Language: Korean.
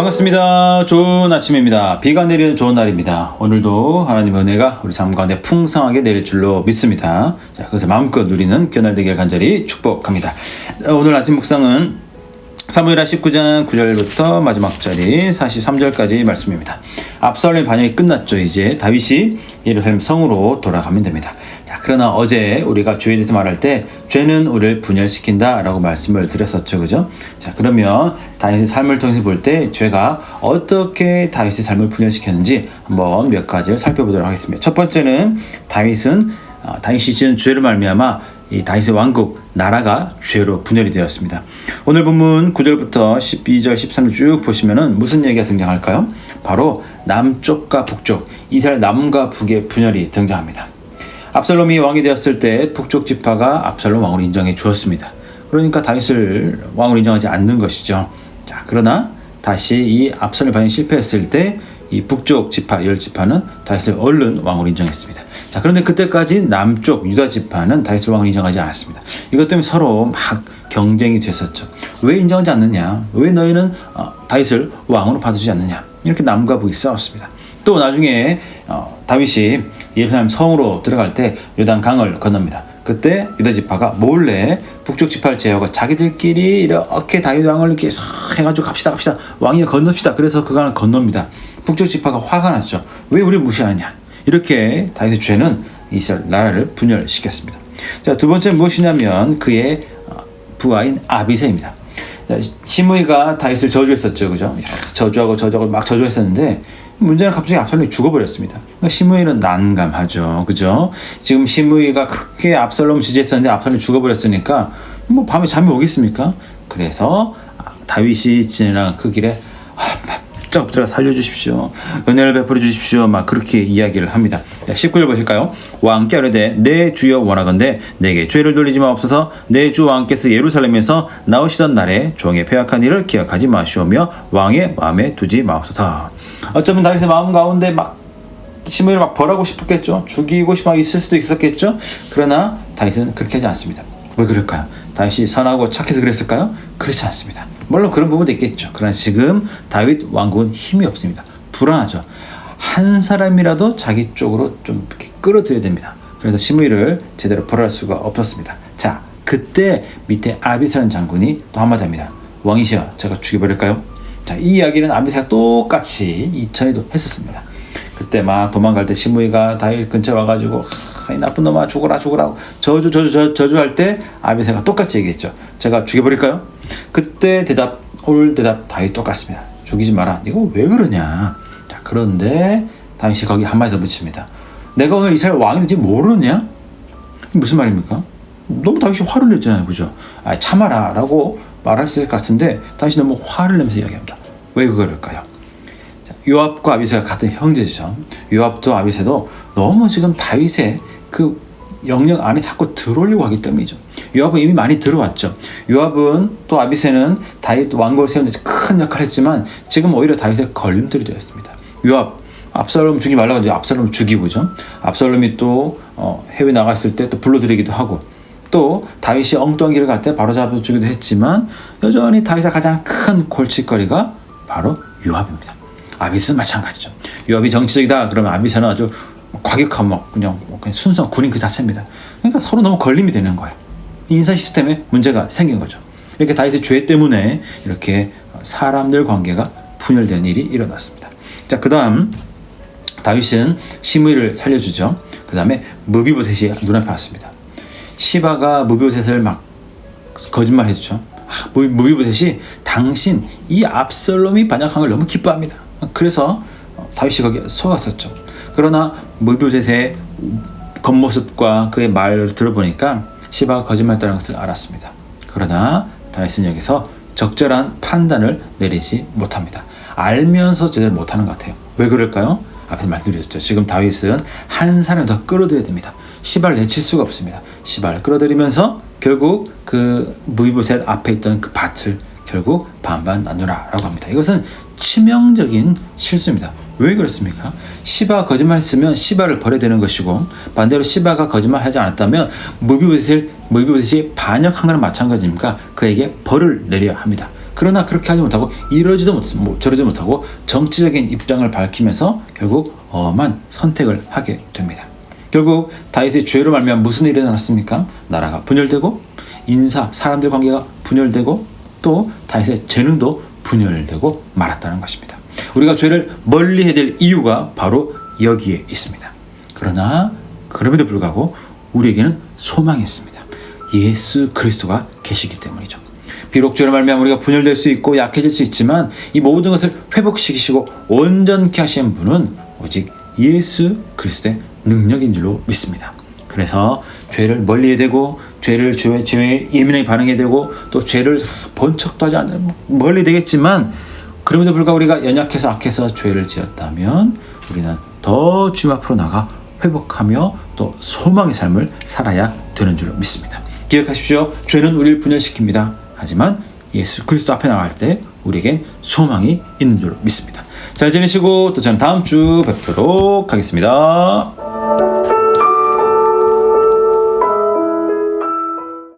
반갑습니다. 좋은 아침입니다. 비가 내리는 좋은 날입니다. 오늘도 하나님의 은혜가 우리 삶 가운데 풍성하게 내릴 줄로 믿습니다. 자, 그것을 마음껏 누리는 그날 되길 간절히 축복합니다. 오늘 아침 묵상은 사무엘하 19장 9절부터 마지막 절인 43절까지 말씀입니다. 압살롬의 반역이 끝났죠. 이제 다윗이 예루살렘 성으로 돌아가면 됩니다. 자, 그러나 어제 우리가 죄에 대해서 말할 때 죄는 우리를 분열시킨다라고 말씀을 드렸었죠. 그죠? 자, 그러면 다윗의 삶을 통해서 볼 때 죄가 어떻게 다윗의 삶을 분열시켰는지 한번 몇 가지를 살펴보도록 하겠습니다. 첫 번째는 다윗은 아, 다윗이 지은 죄를 말미암아 이 다윗의 왕국 나라가 죄로 분열이 되었습니다. 오늘 본문 9절부터 12절 13절 쭉 보시면은 무슨 얘기가 등장할까요? 바로 남쪽과 북쪽 이스라엘 남과 북의 분열이 등장합니다. 압살롬이 왕이 되었을 때 북쪽 지파가 압살롬 왕으로 인정해 주었습니다. 그러니까 다윗을 왕으로 인정하지 않는 것이죠. 자, 그러나 다시 이 압살롬 반이 실패했을 때 이 북쪽 지파 열 지파는 다윗을 얼른 왕으로 인정했습니다. 자 그런데 그때까지 남쪽 유다 지파는 다윗을 왕으로 인정하지 않았습니다. 이것 때문에 서로 막 경쟁이 됐었죠. 왜 인정하지 않느냐? 왜 너희는 어, 다윗을 왕으로 받아주지 않느냐? 이렇게 남과 북이 싸웠습니다. 또 나중에 어, 다윗이 예루살렘 성으로 들어갈 때 요단 강을 건넙니다. 그때 유다 지파가 몰래 북쪽 지파를 제어하고 자기들끼리 이렇게 다윗 왕을 이렇게 싹 해가지고 갑시다 갑시다 왕이 건넙시다. 그래서 그 강을 건넙니다. 북쪽 지파가 화가 났죠. 왜 우리 무시하느냐? 이렇게 다윗의 죄는 이스라엘 나라를 분열시켰습니다. 자, 두 번째 무엇이냐면 그의 어, 부하인 아비세입니다. 시므이가 다윗을 저주했었죠, 그죠? 저주하고 저주하고 막 저주했었는데 문제는 갑자기 압살롬이 죽어버렸습니다. 그러니까 시므이는 난감하죠, 그죠? 지금 시므이가 그렇게 압살롬 지지했었는데 압살롬이 죽어버렸으니까 뭐 밤에 잠이 오겠습니까? 그래서 다윗이 지나간 그 길에 아, 납작들어 살려주십시오. 은혜를 베풀어 주십시오. 막 그렇게 이야기를 합니다. 19절 보실까요? 왕께 아뢰되 내 주여 원하건대 내게 죄를 돌리지 마옵소서 내 주 왕께서 예루살렘에서 나오시던 날에 종의 패악한 일을 기억하지 마시오며 왕의 마음에 두지 마옵소서. 어쩌면 다윗의 마음 가운데 막 시므이를 막 벌하고 싶었겠죠. 죽이고 싶어 있을 수도 있었겠죠. 그러나 다윗은 그렇게 하지 않습니다. 왜 그럴까요? 다윗이 선하고 착해서 그랬을까요? 그렇지 않습니다. 물론 그런 부분도 있겠죠. 그러나 지금 다윗 왕국은 힘이 없습니다. 불안하죠. 한 사람이라도 자기 쪽으로 좀 끌어들여야 됩니다. 그래서 시므이를 제대로 벌할 수가 없었습니다. 자, 그때 밑에 아비사라는 장군이 또 한마디 합니다. 왕이시여, 제가 죽여버릴까요? 자, 이 이야기는 아비사가 똑같이 이전에도 했었습니다. 그때 막 도망갈 때 시므이가 다윗 근처에 와가지고 이 나쁜 놈아 죽어라 죽어라 저주 저주 저주, 저주할 때 아비새가 똑같이 얘기했죠. 제가 죽여버릴까요? 그때 대답 올 대답 다윗 똑같습니다. 죽이지 마라. 이거 왜 그러냐? 자 그런데 다윗이 거기 한마디 더 붙입니다. 내가 오늘 이스라엘 왕이 되지 모르냐? 무슨 말입니까? 너무 다윗이 화를 냈잖아요, 그죠? 아 참아라라고 말할 수 있을 것 같은데 다윗이 너무 화를 내면서 이야기합니다. 왜 그럴까요? 요압과 아비새가 같은 형제죠. 요압도 아비새도 너무 지금 다윗의 그 영역 안에 자꾸 들어오려고 하기 때문이죠. 요압은 이미 많이 들어왔죠. 요압은 또 아비새는 다윗 왕국을 세우는 데 큰 역할을 했지만 지금 오히려 다윗의 걸림돌이 되었습니다. 요압 압살롬 죽이지 말라고 이제 압살롬 죽이고죠. 압살롬이 또 어, 해외 나갔을 때 또 불러들이기도 하고 또 다윗이 엉뚱한 길을 갈 때 바로 잡아주기도 했지만 여전히 다윗의 가장 큰 골칫거리가 바로 요압입니다. 아비스는 마찬가지죠. 요압이 정치적이다 그러면 아비스는 아주 과격한 막 그냥, 그냥 순수 군인 그 자체입니다. 그러니까 서로 너무 걸림이 되는 거예요. 인사 시스템에 문제가 생긴 거죠. 이렇게 다윗의 죄 때문에 이렇게 사람들 관계가 분열된 일이 일어났습니다. 자, 그다음 다윗은 시므이를 살려주죠. 그 다음에 무비보셋이 눈앞에 왔습니다. 시바가 무비보셋을 막 거짓말 해주죠. 아, 무비보셋이 당신 이 압살롬이 반역한 걸 너무 기뻐합니다. 그래서 다윗이 거기에 속았었죠. 그러나 무비보셋의 겉모습과 그의 말을 들어보니까 시바가 거짓말했다는 것을 알았습니다. 그러나 다윗은 여기서 적절한 판단을 내리지 못합니다. 알면서 제대로 못하는 것 같아요. 왜 그럴까요? 앞에서 말씀드렸죠. 지금 다윗은 한 사람 더 끌어들여야 됩니다. 시바를 내칠 수가 없습니다. 시바를 끌어들이면서 결국 그 무비보셋 앞에 있던 그 밭을 결국 반반 나누라라고 합니다. 이것은 치명적인 실수입니다. 왜 그렇습니까? 시바가 거짓말 했으면 시바를 벌여야 되는 것이고 반대로 시바가 거짓말 하지 않았다면 무비보셋을 무비보셋이 반역한 거랑 마찬가지입니까? 그에게 벌을 내려야 합니다. 그러나 그렇게 하지 못하고 이러지도 못, 뭐 저러지 못하고 정치적인 입장을 밝히면서 결국 엄한 선택을 하게 됩니다. 결국 다윗의 죄로 말미암아 무슨 일이 일어났습니까? 나라가 분열되고 인사 사람들 관계가 분열되고 또 다윗의 재능도 분열되고 말았다는 것입니다. 우리가 죄를 멀리 해야 될 이유가 바로 여기에 있습니다. 그러나 그럼에도 불구하고 우리에게는 소망이 있습니다. 예수 그리스도가 계시기 때문이죠. 비록 죄로 말미암아 우리가 분열될 수 있고 약해질 수 있지만 이 모든 것을 회복시키시고 온전케 하신 분은 오직 예수 그리스도의 능력인 줄로 믿습니다. 그래서 죄를 멀리해야 되고 죄를 죄, 죄에 예민하게 반응해야 되고 또 죄를 본 척도 하지 않는 멀리 되겠지만 그럼에도 불구하고 우리가 연약해서 악해서 죄를 지었다면 우리는 더 주님 앞으로 나가 회복하며 또 소망의 삶을 살아야 되는 줄로 믿습니다. 기억하십시오. 죄는 우리를 분열시킵니다. 하지만 예수 그리스도 앞에 나갈 때 우리에겐 소망이 있는 줄로 믿습니다. 잘 지내시고 또 저는 다음 주 뵙도록 하겠습니다.